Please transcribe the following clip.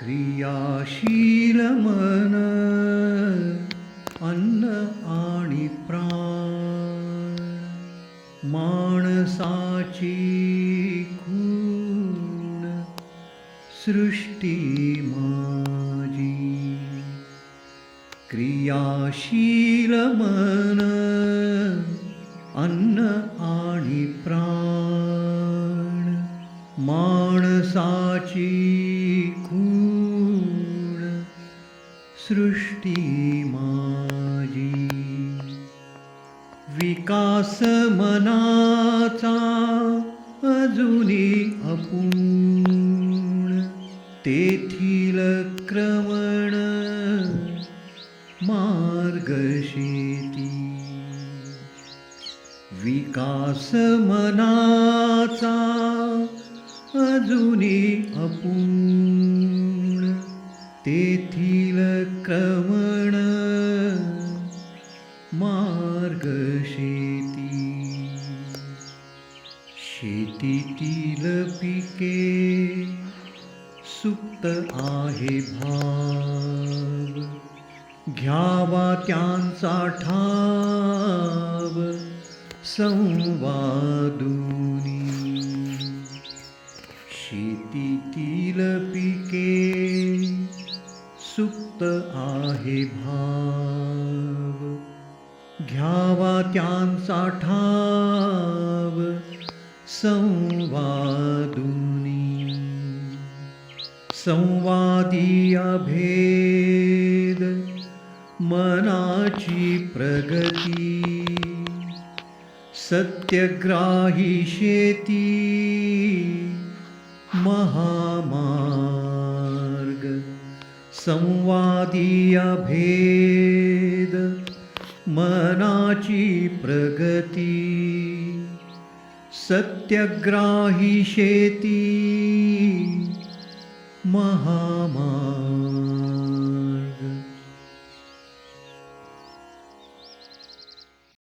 क्रियाशील मन अन्न आणि प्राण माणसाची खूण सृष्टी माझी. क्रियाशील मन अन्न आणि प्राण माणसाची सृष्टी माझी. विकास मनाचा अजुनी अपूर्ण. तेथील क्रमण मार्गशेती विकास मनाचा अजुनी अपूर्ण. तेथील क्रमण मार्ग शेती. शेतीतील पिके सुप्त आहे भाव घ्यावा त्यांचा ठाव संवादुनी. शेतीतील पिके मुक्त आहे भाव. घ्यावा त्यांचा ठाव संवादुनी. संवादी अभेद मनाची प्रगती. सत्यग्राही शेती संवादी अभेद मनाची प्रगती सत्यग्राही शेती